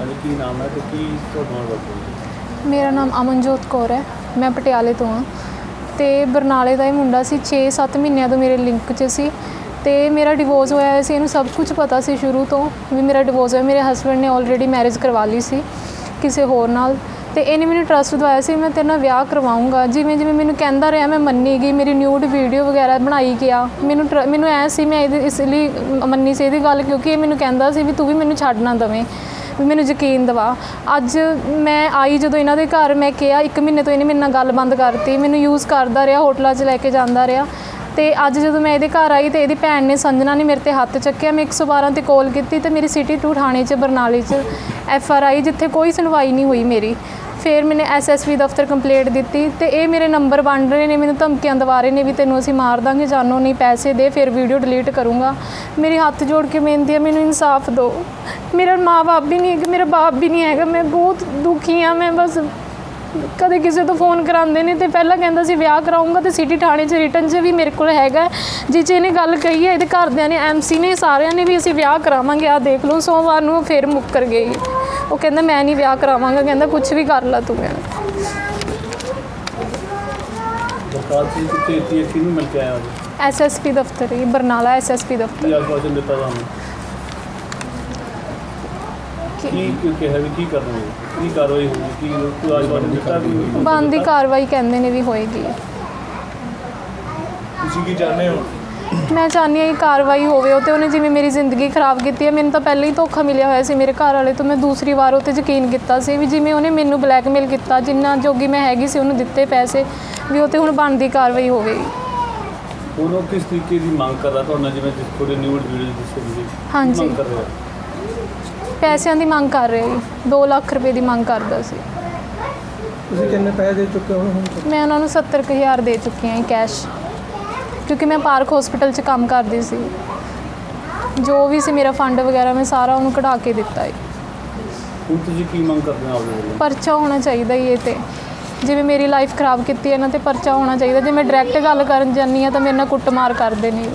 ਹਾਂਜੀ, ਕੀ ਨਾਮ ਹੈ ਤੇ ਕੀ ਤੁਹਾਡਾ ਵਰਤੋਂ ਮੇਰਾ ਨਾਮ ਅਮਨਜੋਤ ਕੌਰ ਹੈ, ਮੈਂ ਪਟਿਆਲੇ ਤੋਂ ਹਾਂ। ਤੇ ਬਰਨਾਲੇ ਦਾ ਇਹ ਮੁੰਡਾ ਸੀ 6-7 ਮਹੀਨਿਆਂ ਤੋਂ ਮੇਰੇ ਲਿੰਕ 'ਚ ਸੀ। ਤੇ ਮੇਰਾ ਡਿਵੋਰਸ ਹੋਇਆ ਹੋਇਆ ਸੀ, ਇਹਨੂੰ ਸਭ ਕੁਝ ਪਤਾ ਸੀ ਸ਼ੁਰੂ ਤੋਂ ਵੀ ਮੇਰਾ ਡਿਵੋਰਸ ਹੋਇਆ, ਮੇਰੇ ਹਸਬੰਡ ਨੇ ਆਲਰੇਡੀ ਮੈਰਿਜ ਕਰਵਾ ਲਈ ਸੀ ਕਿਸੇ ਹੋਰ ਨਾਲ। ਤੇ ਇਹਨੇ ਮੈਨੂੰ ਟਰਸਟ ਦਵਾਇਆ ਸੀ, ਮੈਂ ਤੇਰੇ ਨਾਲ ਵਿਆਹ ਕਰਵਾਉਂਗਾ ਜਿਵੇਂ ਜਿਵੇਂ ਮੈਨੂੰ ਕਹਿੰਦਾ ਰਿਹਾ, ਮੈਂ ਮੰਨੀ ਗਈ, ਮੇਰੀ ਨਿਊਡ ਵੀਡੀਓ ਵਗੈਰਾ ਬਣਾਈ ਗਿਆ। ਮੈਨੂੰ ਟਰ- ਮੈਨੂੰ ਐ ਸੀ, ਮੈਂ ਇਹਦੇ ਇਸ ਲਈ ਮੰਨੀ ਸੀ ਇਹਦੀ ਗੱਲ, ਕਿਉਂਕਿ ਇਹ ਮੈਨੂੰ ਕਹਿੰਦਾ ਸੀ ਵੀ ਤੂੰ ਵੀ ਮੈਨੂੰ ਛੱਡ ਨਾ ਦਵੇਂ। ਵੀ ਮੈਨੂੰ ਯਕੀਨ ਦਿਵਾ। ਅੱਜ ਮੈਂ ਆਈ ਜਦੋਂ ਇਹਨਾਂ ਦੇ ਘਰ, ਮੈਂ ਕਿਹਾ ਇੱਕ ਮਹੀਨੇ ਤੋਂ ਇਹਨੇ ਮੇਰੇ ਨਾਲ ਗੱਲ ਬੰਦ ਕਰਤੀ। ਮੈਨੂੰ ਯੂਜ਼ ਕਰਦਾ ਰਿਹਾ, ਹੋਟਲਾਂ 'ਚ ਲੈ ਕੇ ਜਾਂਦਾ ਰਿਹਾ। ਤੇ ਅੱਜ ਜਦੋਂ ਮੈਂ ਇਹਦੇ ਘਰ ਆਈ ਤੇ ਇਹਦੀ ਭੈਣ ਨੇ ਸੰਜਨਾ ਨੇ ਮੇਰੇ ਤੇ ਹੱਥ ਚੱਕਿਆ। ਮੈਂ 112 ਤੇ ਕਾਲ ਕੀਤੀ ਤੇ ਮੇਰੀ ਸਿਟੀ 2 ਥਾਣੇ 'ਚ, ਬਰਨਾਲੇ 'ਚ ਐਫ ਆਰ ਆਈ ਜਿੱਥੇ ਕੋਈ ਸੁਣਵਾਈ ਨਹੀਂ ਹੋਈ ਮੇਰੀ। ਫਿਰ ਮੈਨੇ ਐਸਐਸਪੀ ਦਫ਼ਤਰ ਕੰਪਲੇਂਟ ਦਿੱਤੀ ਤੇ ਇਹ ਮੇਰੇ ਨੰਬਰ ਵੰਡ ਰਹੇ ਨੇ, ਮੈਨੂੰ ਧਮਕੀਆਂ ਦਵਾ ਰਹੇ ਨੇ ਵੀ ਤੈਨੂੰ ਅਸੀਂ ਮਾਰ ਦਾਂਗੇ, ਜਾਨੋਂ ਨਹੀਂ ਪੈਸੇ ਦੇ, ਫਿਰ ਵੀਡੀਓ ਡਿਲੀਟ ਕਰੂੰਗਾ। ਮੇਰੇ ਹੱਥ ਜੋੜ ਕੇ ਬੇਨਤੀ ਹੈ, ਮੈਨੂੰ ਇਨਸਾਫ ਦਿਓ। ਮੇਰਾ ਮਾਂ-ਬਾਪ ਵੀ ਨਹੀਂ ਹੈਗਾ, ਮੇਰਾ ਬਾਪ ਵੀ ਨਹੀਂ ਹੈਗਾ, ਮੈਂ ਬਹੁਤ ਦੁਖੀ ਹਾਂ, ਮੈਂ ਬਸ ਕਦੇ ਕਿਸੇ ਤੋਂ ਫੋਨ ਕਰਾਉਂਦੇ ਨੇ ਤੇ ਪਹਿਲਾਂ ਕਹਿੰਦਾ ਸੀ ਵਿਆਹ ਕਰਾਉਂਗਾ ਤੇ ਸਿਟੀ ਥਾਣੇ 'ਚ ਰਿਟਰਨ 'ਚ ਵੀ ਮੇਰੇ ਕੋਲ ਹੈਗਾ ਜਿਹ 'ਚ ਇਹਨੇ ਗੱਲ ਕਹੀ ਹੈ ਇਹਦੇ ਘਰਦਿਆਂ ਨੇ ਐਮਸੀ ਨੇ ਸਾਰਿਆਂ ਨੇ ਵੀ ਅਸੀਂ ਵਿਆਹ ਕਰਾਵਾਂਗੇ। ਆ ਦੇਖ ਲਓ ਸੋਮਵਾਰ ਨੂੰ ਫਿਰ ਮੁੱਕਰ ਗਈ। ਉਹ ਕਹਿੰਦਾ ਮੈਂ ਨਹੀਂ ਵਿਆਹ ਕਰਾਵਾਂਗਾ। ਕਹਿੰਦਾ ਕੁਝ ਵੀ ਕਰ ਲੈ ਤੂੰ ਕਹਿੰਦਾ ਦਰਖਾਸਤ ਸੀ ਕਿੱਥੇ ਦਿੱਤੀ ਹੈ ਕਿਹਨੂੰ ਮਿਲ ਕੇ ਆਇਆ ਜੀ ਐਸਐਸਪੀ ਦਫ਼ਤਰ ਹੀ ਬਰਨਾਲਾ ਐਸਐਸਪੀ ਦਫ਼ਤਰ। ਕੀ ਆਸ਼ਵਾਸਨ ਦਿੱਤਾ ਤੁਹਾਨੂੰ? ਕੀ ਕੀ ਕਿਹਾ ਵੀ ਕੀ ਕਰਨਾ ਹੈ? ਕੀ ਕਾਰਵਾਈ ਹੋਈ ਕੀ ਕੋਈ ਆਸ਼ਵਾਸਨ ਦਿੱਤਾ ਵੀ ਬੰਦ ਦੀ ਕਾਰਵਾਈ ਕਹਿੰਦੇ ਨੇ ਵੀ ਹੋਏਗੀ। ਤੁਸੀਂ ਕੀ ਚਾਹੁੰਦੇ ਹੋ? ਮੈਂ ਚਾਹੁੰਦੀ ਹਾਂ ਕਿ ਕਾਰਵਾਈ ਹੋਵੇ ਉਹ ਤੇ ਉਹਨੇ ਜਿਵੇਂ ਮੇਰੀ ਜ਼ਿੰਦਗੀ ਖਰਾਬ ਕੀਤੀ ਹੈ ਮੈਨੂੰ ਤਾਂ ਪਹਿਲਾਂ ਹੀ ਧੋਖਾ ਮਿਲਿਆ ਹੋਇਆ ਸੀ ਮੇਰੇ ਘਰ ਵਾਲੇ ਤੋਂ ਮੈਂ ਦੂਸਰੀ ਵਾਰ ਉਹ 'ਤੇ ਯਕੀਨ ਕੀਤਾ ਸੀ ਵੀ ਜਿਵੇਂ ਉਹਨੇ ਮੈਨੂੰ ਬਲੈਕਮੇਲ ਕੀਤਾ ਜਿੰਨਾ ਜੋਗੀ ਮੈਂ ਹੈਗੀ ਸੀ ਉਹਨੂੰ ਦਿੱਤੇ ਪੈਸੇ ਵੀ ਉਹ ਤੇ ਹੁਣ ਬਣਦੀ ਕਾਰਵਾਈ ਹੋਵੇਗੀ। ਹੁਣ ਉਹ ਕਿਸ ਤਰੀਕੇ ਦੀ ਮੰਗ ਕਰਦਾ? ਤੁਹਾਨੂੰ ਜਿਵੇਂ ਜਿਸ ਤੁਹਾਡੇ ਨਿਊਡ ਵੀਡੀਓ ਦੱਸੋ ਜੀ ਹਾਂਜੀ। ਮੰਗ ਕਰ ਰਿਹਾ ਪੈਸਿਆਂ ਦੀ ਮੰਗ ਕਰ ਰਿਹਾ ਜੀ। 2 ਲੱਖ ਰੁਪਏ ਦੀ ਮੰਗ ਕਰਦਾ ਸੀ। ਤੁਸੀਂ ਕਿੰਨੇ ਪੈਸੇ ਦੇ ਚੁੱਕੇ ਹੋ ਹੁਣ ਤੱਕ? ਮੈਂ ਉਹਨਾਂ ਨੂੰ 70000 ਦੇ ਚੁੱਕੀ ਹਾਂ ਕੈਸ਼। ਕਿਉਂਕਿ ਮੈਂ ਪਾਰਕ ਹਸਪੀਟਲ 'ਚ ਕੰਮ ਕਰਦੀ ਸੀ। ਜੋ ਵੀ ਸੀ ਮੇਰਾ ਫੰਡ ਵਗੈਰਾ ਮੈਂ ਸਾਰਾ ਉਹਨੂੰ ਕਢਾ ਕੇ ਦਿੱਤਾ ਹੈ ਹੁਣ ਤੁਸੀਂ ਕੀ ਮੰਗ ਕਰਦੇ ਹੋ ਆਪਣੇ ਵੱਲੋਂ? ਪਰਚਾ ਹੋਣਾ ਚਾਹੀਦਾ ਹੀ ਇਹ ਤੇ। ਜਿਵੇਂ ਮੇਰੀ ਲਾਈਫ ਖਰਾਬ ਕੀਤੀ ਹੈ ਇਹਨਾਂ ਤੇ ਪਰਚਾ ਹੋਣਾ ਚਾਹੀਦਾ। ਜੇ ਮੈਂ ਡਾਇਰੈਕਟ ਗੱਲ ਕਰਨ ਜਾਂਦੀ ਹਾਂ ਤਾਂ ਮੇਰੇ ਨਾਲ ਕੁੱਟਮਾਰ ਕਰਦੇ ਨੇ।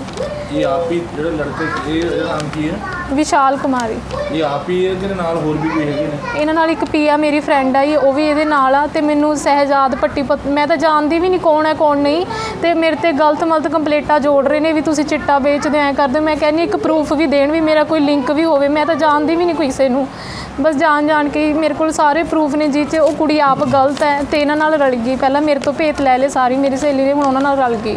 ਇਹ ਆਪ ਹੀ ਜਿਹੜੇ ਲੜਕੇ ਇਹ ਇਹਦਾ ਨਾਮ ਕੀ ਹੈ? ਵਿਸ਼ਾਲ ਕੁਮਾਰੀ। ਇਹ ਆਪ ਹੀ ਹੈ ਨਾਲ ਹੋਰ ਵੀ ਕੋਈ ਹੈਗੇ ਨੇ? ਇਹਨਾਂ ਨਾਲ ਇੱਕ ਪੀਆ ਮੇਰੀ ਫਰੈਂਡ ਆਈ ਉਹ ਵੀ ਇਹਦੇ ਨਾਲ ਆ ਤੇ ਮੈਨੂੰ ਸਹਿਜਾਦ ਪੱਟੀ ਪਤ- ਮੈਂ ਤਾਂ ਜਾਣਦੀ ਵੀ ਨਹੀਂ ਕੌਣ ਹੈ ਕੌਣ ਨਹੀਂ ਤੇ ਮੇਰੇ ਤੇ ਗਲਤ ਮਲਤ ਕੰਪਲੇਂਟਾਂ ਜੋੜ ਰਹੇ ਨੇ ਵੀ ਤੁਸੀਂ ਚਿੱਟਾ ਵੇਚਦੇ ਐ ਕਰਦੇ ਹੋ। ਮੈਂ ਕਹਿੰਦੀ ਇੱਕ ਪ੍ਰੂਫ ਵੀ ਦੇਣ ਵੀ ਮੇਰਾ ਕੋਈ ਲਿੰਕ ਵੀ ਹੋਵੇ ਮੈਂ ਤਾਂ ਜਾਣਦੀ ਵੀ ਨਹੀਂ ਕਿਸੇ ਨੂੰ। ਬਸ ਜਾਣ ਜਾਣ ਕੇ ਹੀ ਮੇਰੇ ਕੋਲ ਸਾਰੇ ਪ੍ਰੂਫ ਨੇ ਜਿਹ 'ਚ ਉਹ ਕੁੜੀ ਆਪ ਗਲਤ ਹੈ ਤੇ ਇਹਨਾਂ ਨਾਲ ਰਲ ਗਈ। ਪਹਿਲਾਂ ਮੇਰੇ ਤੋਂ ਭੇਤ ਲੈ ਲਏ ਸਾਰੀ ਮੇਰੀ ਸਹੇਲੀ ਨੇ ਹੁਣ ਉਹਨਾਂ ਨਾਲ ਰਲ ਗਈ।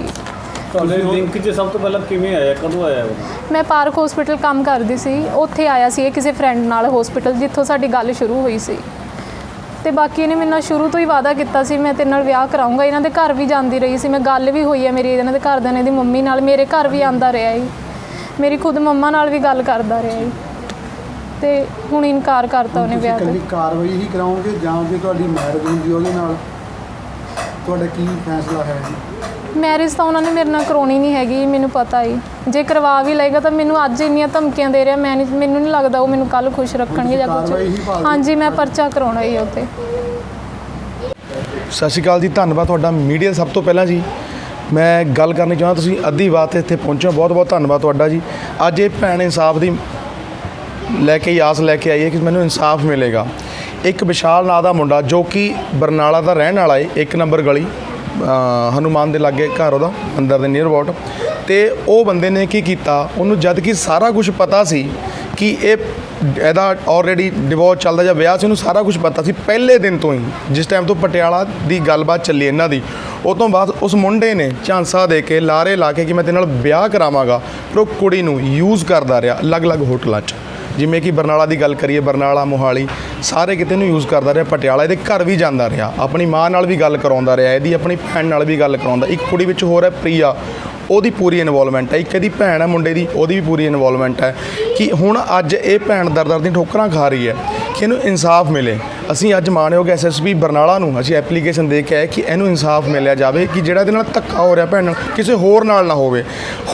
ਤੁਹਾਡੇ ਲਿੰਕ 'ਚ ਸਭ ਤੋਂ ਪਹਿਲਾਂ ਕਿਵੇਂ ਆਇਆ? ਕਦੋਂ ਆਇਆ ਉਹ? ਮੈਂ ਪਾਰਕ ਹਸਪੀਟਲ ਕੰਮ ਕਰਦੀ ਸੀ। ਉੱਥੇ ਆਇਆ ਸੀ ਇਹ ਕਿਸੇ ਫਰੈਂਡ ਨਾਲ ਹਸਪੀਟਲ ਜਿੱਥੋਂ ਸਾਡੀ ਗੱਲ ਸ਼ੁਰੂ ਹੋਈ ਸੀ। ਤੇ ਬਾਕੀ ਇਹਨੇ ਮੇਰੇ ਨਾਲ ਸ਼ੁਰੂ ਤੋਂ ਹੀ ਵਾਅਦਾ ਕੀਤਾ ਸੀ ਮੈਂ ਤੇਰੇ ਨਾਲ ਵਿਆਹ ਕਰਾਉਂਗਾ ਇਹਨਾਂ ਦੇ ਘਰ ਵੀ ਜਾਂਦੀ ਰਹੀ ਸੀ। ਮੈਂ ਗੱਲ ਵੀ ਹੋਈ ਹੈ ਮੇਰੀ ਇਹਨਾਂ ਦੇ ਘਰਦਿਆਂ ਨੇ ਦੀ ਮੰਮੀ ਨਾਲ। ਮੇਰੇ ਘਰ ਵੀ ਆਂਦਾ ਰਿਹਾ ਹੈ ਮੇਰੀ ਖੁਦ ਮੰਮਾ ਨਾਲ ਵੀ ਗੱਲ ਕਰਦਾ ਰਿਹਾ ਹੈ ਤੇ ਹੁਣ ਇਨਕਾਰ ਕਰਤਾ ਉਹਨੇ ਵਿਆਹ ਤੋਂ। ਇਕੱਲੀ ਕਾਰਵਾਈ ਹੀ ਕਰਾਓਗੇ ਜਾਂ ਜੇ ਤੁਹਾਡੀ ਮੈਰਿਜ ਹੁੰਦੀ ਉਹਦੇ ਨਾਲ? ਤੁਹਾਡਾ ਕੀ ਫੈਸਲਾ ਹੈ ਜੀ? ਮੈਰਿਜ ਤਾਂ ਉਹਨਾਂ ਨੇ ਮੇਰੇ ਨਾਲ ਕਰਾਉਣੀ ਨਹੀਂ ਹੈਗੀ ਮੈਨੂੰ ਪਤਾ ਹੀ ਜੇ ਕਰਵਾ ਵੀ ਲਏਗਾ ਤਾਂ ਮੈਨੂੰ ਅੱਜ ਇੰਨੀਆਂ ਧਮਕੀਆਂ ਦੇ ਰਿਹਾ ਮੈਂ ਨਹੀਂ ਮੈਨੂੰ ਨਹੀਂ ਲੱਗਦਾ ਉਹ ਮੈਨੂੰ ਕੱਲ ਖੁਸ਼ ਰੱਖਣਗੇ ਜਾਂ ਕਾਰਵਾਈ ਹੀ ਕੁਝ ਭਾਲਦੇ ਹਾਂਜੀ ਮੈਂ ਪਰਚਾ ਕਰਾਉਣਾ ਹੀ ਉਹ 'ਤੇ ਸਤਿ ਸ਼੍ਰੀ ਅਕਾਲ ਜੀ ਧੰਨਵਾਦ ਤੁਹਾਡਾ ਮੀਡੀਆ ਸਭ ਤੋਂ ਪਹਿਲਾਂ ਜੀ। ਮੈਂ ਗੱਲ ਕਰਨੀ ਚਾਹੁੰਦਾ ਤੁਸੀਂ ਅੱਧੀ ਬਾਤ ਤੇ ਇੱਥੇ ਪਹੁੰਚੇ ਬਹੁਤ ਬਹੁਤ ਧੰਨਵਾਦ ਤੁਹਾਡਾ ਜੀ। ਅੱਜ ਇਹ ਭੈਣ ਇਨਸਾਫ ਦੀ ਲੈ ਕੇ ਹੀ ਆਸ ਲੈ ਕੇ ਆਈ ਹੈ ਕਿ ਮੈਨੂੰ ਇਨਸਾਫ ਮਿਲੇਗਾ। ਇੱਕ ਵਿਸ਼ਾਲ ਨਾਂ ਦਾ ਮੁੰਡਾ ਜੋ ਕਿ ਬਰਨਾਲਾ ਦਾ ਰਹਿਣ ਵਾਲਾ ਏ ਇੱਕ ਨੰਬਰ ਗਲੀ ਅ, ਹਨੂਮਾਨ ਦੇ ਲਾਗੇ ਘਰ ਉਹਦਾ ਅੰਦਰ ਦੇ ਨੀਅਰ ਅਬਾਊਟ ਤੇ ਉਹ ਬੰਦੇ ਨੇ ਕੀ ਕੀਤਾ ਉਹਨੂੰ ਜਦ ਕਿ ਸਾਰਾ ਕੁਝ ਪਤਾ ਸੀ ਕਿ ਇਹ ਇਹਦਾ ਆਲਰੇਡੀ ਡਿਵੋਰਸ ਚੱਲਦਾ ਜਾਂ ਵਿਆਹ ਸੀ ਉਹਨੂੰ ਸਾਰਾ ਕੁਝ ਪਤਾ ਸੀ ਪਹਿਲੇ ਦਿਨ ਤੋਂ ਹੀ ਜਿਸ ਟਾਈਮ ਤੋਂ ਪਟਿਆਲਾ ਦੀ ਗੱਲਬਾਤ ਚੱਲੀ ਇਹਨਾਂ ਦੀ। ਉਹ ਤੋਂ ਬਾਅਦ ਉਸ ਮੁੰਡੇ ਨੇ ਝਾਂਸਾ ਦੇ ਕੇ ਲਾਰੇ ਲਾ ਕੇ ਕਿ ਮੈਂ ਤੇਰੇ ਨਾਲ ਵਿਆਹ ਕਰਾਵਾਂਗਾ ਪਰ ਉਹ ਕੁੜੀ ਨੂੰ ਯੂਜ਼ ਕਰਦਾ ਰਿਹਾ ਅਲੱਗ-ਅਲੱਗ ਹੋਟਲਾਂ 'ਚ। ਜਿਵੇਂ ਕਿ ਬਰਨਾਲਾ ਦੀ ਗੱਲ ਕਰੀਏ ਬਰਨਾਲਾ ਮੋਹਾਲੀ ਸਾਰੇ ਕਿਤੇ ਨੂੰ ਯੂਜ਼ ਕਰਦਾ ਰਿਹਾ, ਪਟਿਆਲਾ ਇਹਦੇ ਘਰ ਵੀ ਜਾਂਦਾ ਰਿਹਾ। ਆਪਣੀ ਮਾਂ ਨਾਲ ਵੀ ਗੱਲ ਕਰਾਉਂਦਾ ਰਿਹਾ, ਇਹਦੀ ਆਪਣੀ ਭੈਣ ਨਾਲ ਵੀ ਗੱਲ ਕਰਾਉਂਦਾ। ਇੱਕ ਕੁੜੀ ਵਿੱਚ ਹੋਰ ਹੈ, ਪ੍ਰੀਆ। ਉਹਦੀ ਪੂਰੀ ਇਨਵੋਲਵਮੈਂਟ ਹੈ। ਇੱਕ ਇਹਦੀ ਭੈਣ ਹੈ ਮੁੰਡੇ ਦੀ, ਉਹਦੀ ਵੀ ਪੂਰੀ ਇਨਵੋਲਵਮੈਂਟ ਹੈ। ਕਿ ਹੁਣ ਅੱਜ ਇਹ ਭੈਣ ਦਰ ਦਰ ਦੀ ਠੋਕਰਾਂ ਖਾ ਰਹੀ ਹੈ। ਕਿ ਇਹਨੂੰ ਇਨਸਾਫ ਮਿਲੇ। ਅਸੀਂ ਅੱਜ ਮਾਣਯੋਗ ਐਸਐਸਪੀ ਬਰਨਾਲਾ ਨੂੰ ਅਸੀਂ ਐਪਲੀਕੇਸ਼ਨ ਦੇ ਕੇ ਆਏ ਕਿ ਇਹਨੂੰ ਇਨਸਾਫ ਮਿਲਿਆ ਜਾਵੇ ਕਿ ਜਿਹੜਾ ਇਹਦੇ ਨਾਲ ਧੱਕਾ ਹੋ ਰਿਹਾ ਭੈਣ ਨਾਲ, ਕਿਸੇ ਹੋਰ ਨਾਲ ਨਾ ਹੋਵੇ।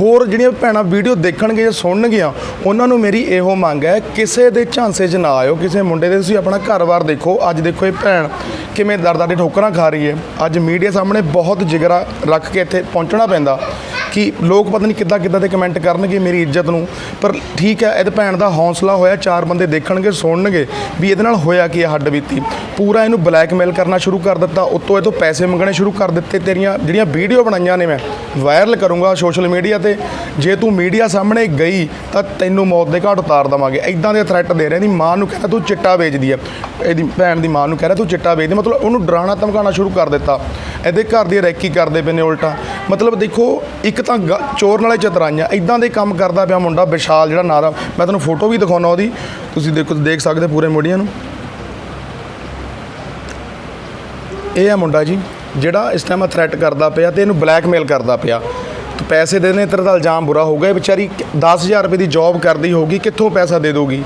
ਹੋਰ ਜਿਹੜੀਆਂ ਭੈਣਾਂ ਵੀਡੀਓ ਦੇਖਣਗੇ ਜਾਂ ਸੁਣਨਗੀਆਂ, ਉਹਨਾਂ ਨੂੰ ਮੇਰੀ ਇਹੋ ਮੰਗ ਹੈ, ਕਿਸੇ ਦੇ ਝਾਂਸੇ 'ਚ ਨਾ ਆਇਓ, ਕਿਸੇ ਮੁੰਡੇ ਦੇ ਤੁਸੀਂ ਆਪਣਾ ਘਰ-ਬਾਰ ਦੇਖੋ। ਅੱਜ ਦੇਖੋ ਇਹ ਭੈਣ ਕਿਵੇਂ ਦਰ-ਦਰ ਦੀ ਠੋਕਰਾਂ ਖਾ ਰਹੀ ਹੈ। ਅੱਜ ਮੀਡੀਆ ਸਾਹਮਣੇ ਬਹੁਤ ਜਿਗਰਾ ਰੱਖ ਕੇ ਇੱਥੇ ਪਹੁੰਚਣਾ ਪੈਂਦਾ। ਕਿ ਲੋਕ ਪਤਾ ਨਹੀਂ ਕਿੱਦਾਂ ਕਿੱਦਾਂ ਦੇ ਕਮੈਂਟ ਕਰਨਗੇ ਮੇਰੀ ਇੱਜ਼ਤ ਨੂੰ। ਪਰ ਠੀਕ ਹੈ ਇਹਦੇ ਭੈਣ ਦਾ ਹੌਸਲਾ ਹੋਇਆ, ਚਾਰ ਬੰਦੇ ਦੇਖਣਗੇ, ਸੁਣਨਗੇ ਵੀ ਇਹਦੇ ਨਾਲ ਹੋਇਆ ਕੀ ਹੈ ਹੱਡ ਬੀਤੀ। ਪੂਰਾ ਇਹਨੂੰ ਬਲੈਕਮੇਲ ਕਰਨਾ ਸ਼ੁਰੂ ਕਰ ਦਿੱਤਾ, ਉੱਤੋਂ ਇਹ ਤੋਂ ਪੈਸੇ ਮੰਗਣੇ ਸ਼ੁਰੂ ਕਰ ਦਿੱਤੇ, ਤੇਰੀਆਂ ਜਿਹੜੀਆਂ ਵੀਡੀਓ ਬਣਾਈਆਂ ਨੇ ਮੈਂ ਵਾਇਰਲ ਕਰੂੰਗਾ ਸੋਸ਼ਲ ਮੀਡੀਆ ਤੇ। ਜੇ ਤੂੰ ਮੀਡੀਆ ਸਾਹਮਣੇ ਗਈ, ਤਾਂ ਤੈਨੂੰ ਮੌਤ ਦੇ ਘਾਟ ਉਤਾਰ ਦਵਾਂਗੇ। ਇਦਾਂ ਦੇ ਥ੍ਰੈਟ ਦੇ ਰਹੇ ਦੀ ਮਾਂ ਨੂੰ ਕਹਿੰਦਾ ਤੂੰ ਚਿੱਟਾ ਵੇਚਦੀ ਹੈ ਇਹਦੀ ਭੈਣ ਦੀ ਮਾਂ ਨੂੰ ਕਹਿ ਰਿਹਾ ਤੂੰ ਚਿੱਟਾ ਵੇਚਦੀ ਮਤਲਬ ਉਹਨੂੰ ਡਰਾਉਣਾ ਧਮਕਾਉਣਾ ਸ਼ੁਰੂ ਕਰ ਦਿੱਤਾ। ਇਹਦੇ ਘਰ ਦੀ ਰੈਕੀ ਕਰਦੇ ਪਏ ਨੇ ਉਲਟਾ। ਮਤਲਬ ਦੇਖੋ, ਇੱਕ ਤਾਂ ਗ- ਚੋਰ ਨਾਲੇ ਚਤਰਾਈਆਂ ਇਦਾਂ ਦੇ ਕੰਮ ਕਰਦਾ ਪਿਆ ਮੁੰਡਾ ਵਿਸ਼ਾਲ ਜਿਹੜਾ ਨਾਂ ਮੈਂ ਤੁਹਾਨੂੰ ਫੋਟੋ ਵੀ ਦਿਖਾਉਣਾ ਉਹਦੀ। ਤੁਸੀਂ ਦੇਖੋ ਦੇਖ ਸਕਦੇ ਪੂਰੇ ਮੀਡੀਆ ਨੂੰ। ਇਹ ਆ ਮੁੰਡਾ ਜੀ, ਜਿਹੜਾ ਇਸ ਟਾਈਮ ਥ੍ਰੈਟ ਕਰਦਾ ਪਿਆ ਤੇ ਇਹਨੂੰ ਬਲੈਕਮੇਲ ਕਰਦਾ ਪਿਆ। ਤੇ ਪੈਸੇ ਦੇਣੇ ਤੇਰੇ ਦਾ ਇਲਜ਼ਾਮ ਬੁਰਾ ਹੋਊਗਾ ਇਹ ਵਿਚਾਰੀ 10000 ਰੁਪਏ ਦੀ ਜੌਬ ਕਰਦੀ ਹੋਊਗੀ, ਕਿੱਥੋਂ ਪੈਸਾ ਦੇ ਦੋਗੀ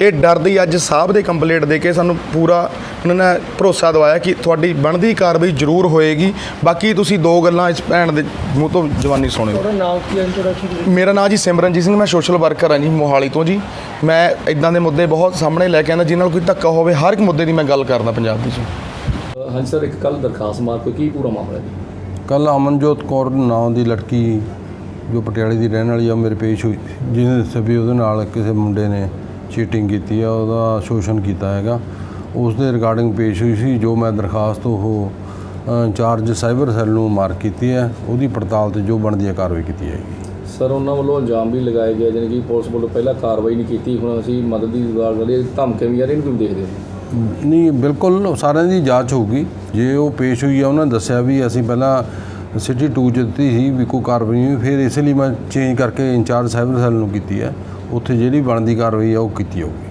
ਇਹ ਡਰਦੀ ਅੱਜ ਸਾਹਿਬ ਦੇ ਕੰਪਲੇਂਟ ਦੇ ਕੇ ਸਾਨੂੰ ਪੂਰਾ ਉਹਨਾਂ ਨੇ ਭਰੋਸਾ ਦਵਾਇਆ ਕਿ ਤੁਹਾਡੀ ਬਣਦੀ ਕਾਰਵਾਈ ਜ਼ਰੂਰ ਹੋਏਗੀ। ਬਾਕੀ ਤੁਸੀਂ ਦੋ ਗੱਲਾਂ ਇਸ ਭੈਣ ਦੇ ਮੂੰਹ ਤੋਂ ਜਵਾਨੀ ਸੁਣਿਓ। ਤੁਹਾਡਾ ਨਾਮ ਕੀ ਹੈ ਇੰਟਰੋਡਕਸ਼ਨ ਮੇਰਾ ਨਾਮ ਜੀ ਸਿਮਰਨਜੀਤ ਸਿੰਘ ਮੈਂ ਸੋਸ਼ਲ ਵਰਕਰ ਹਾਂ ਜੀ ਮੋਹਾਲੀ ਤੋਂ ਜੀ। ਮੈਂ ਇਦਾਂ ਦੇ ਮੁੱਦੇ ਬਹੁਤ ਸਾਹਮਣੇ ਲੈ ਕੇ ਆਉਂਦਾ ਜਿਨ੍ਹਾਂ ਨਾਲ ਕੋਈ ਧੱਕਾ ਹੋਵੇ ਹਰ ਇੱਕ ਮੁੱਦੇ ਦੀ ਮੈਂ ਗੱਲ ਕਰਦਾ ਪੰਜਾਬ ਵਿੱਚ ਹਾਂਜੀ ਸਰ ਇੱਕ ਕੱਲ ਦਰਖਾਸਤ ਮਾਰ ਕੋਈ ਕੀ ਪੂਰਾ ਮਾਮਲਾ ਜੀ? ਕੱਲ ਅਮਨਜੋਤ ਕੌਰ ਨਾਂ ਦੀ ਲੜਕੀ ਜੋ ਪਟਿਆਲੇ ਦੀ ਰਹਿਣ ਵਾਲੀ ਆ ਉਹ ਮੇਰੇ ਪੇਸ਼ ਹੋਈ ਜਿਹਨੇ ਦੱਸਿਆ ਵੀ ਉਹਦੇ ਨਾਲ ਕਿਸੇ ਮੁੰਡੇ ਨੇ ਚੀਟਿੰਗ ਕੀਤੀ ਆ ਉਹਦਾ ਸ਼ੋਸ਼ਣ ਕੀਤਾ ਹੈਗਾ। ਉਸ ਦੇ ਰਿਗਾਰਡਿੰਗ ਪੇਸ਼ ਹੋਈ ਸੀ ਜੋ ਮੈਂ ਦਰਖਾਸਤ ਉਹ ਇੰਚਾਰਜ ਸਾਈਬਰ ਸੈੱਲ ਨੂੰ ਮਾਰਕ ਕੀਤੀ ਹੈ ਉਹਦੀ ਪੜਤਾਲ ਤੇ ਜੋ ਬਣਦੀ ਹੈ ਕਾਰਵਾਈ ਕੀਤੀ ਜਾਏਗੀ। ਸਰ ਉਹਨਾਂ ਵੱਲੋਂ ਇਲਜ਼ਾਮ ਵੀ ਲਗਾਏ ਗਏ ਜਾਣੀ ਕਿ ਪੁਲਿਸ ਵੱਲੋਂ ਪਹਿਲਾਂ ਕਾਰਵਾਈ ਨਹੀਂ ਕੀਤੀ ਹੁਣ ਅਸੀਂ ਮਦਦ ਦੀ ਗੱਲ ਕਰੀਏ ਧਮਕੇ ਵੀ ਆ ਰਹੇ ਇਹਨੂੰ ਕਿਵੇਂ ਦੇਖਦੇ ਨਹੀਂ ਬਿਲਕੁਲ ਸਾਰਿਆਂ ਦੀ ਜਾਂਚ ਹੋਊਗੀ। ਜੇ ਉਹ ਪੇਸ਼ ਹੋਈ ਆ ਉਹਨਾਂ ਨੇ ਦੱਸਿਆ ਵੀ ਅਸੀਂ ਪਹਿਲਾਂ ਸਿਟੀ 2 ਚ ਦਿੱਤੀ ਸੀ ਵੀ ਕੋਈ ਕਾਰਵਾਈ ਨਹੀਂ ਫਿਰ ਇਸ ਲਈ ਮੈਂ ਚੇਂਜ ਕਰਕੇ ਇੰਚਾਰਜ ਸਾਈਬਰ ਸੈੱਲ ਨੂੰ ਕੀਤੀ ਹੈ। ਉੱਥੇ ਜਿਹੜੀ ਬਣਦੀ ਕਾਰਵਾਈ ਆ ਉਹ ਕੀਤੀ ਜਾਊਗੀ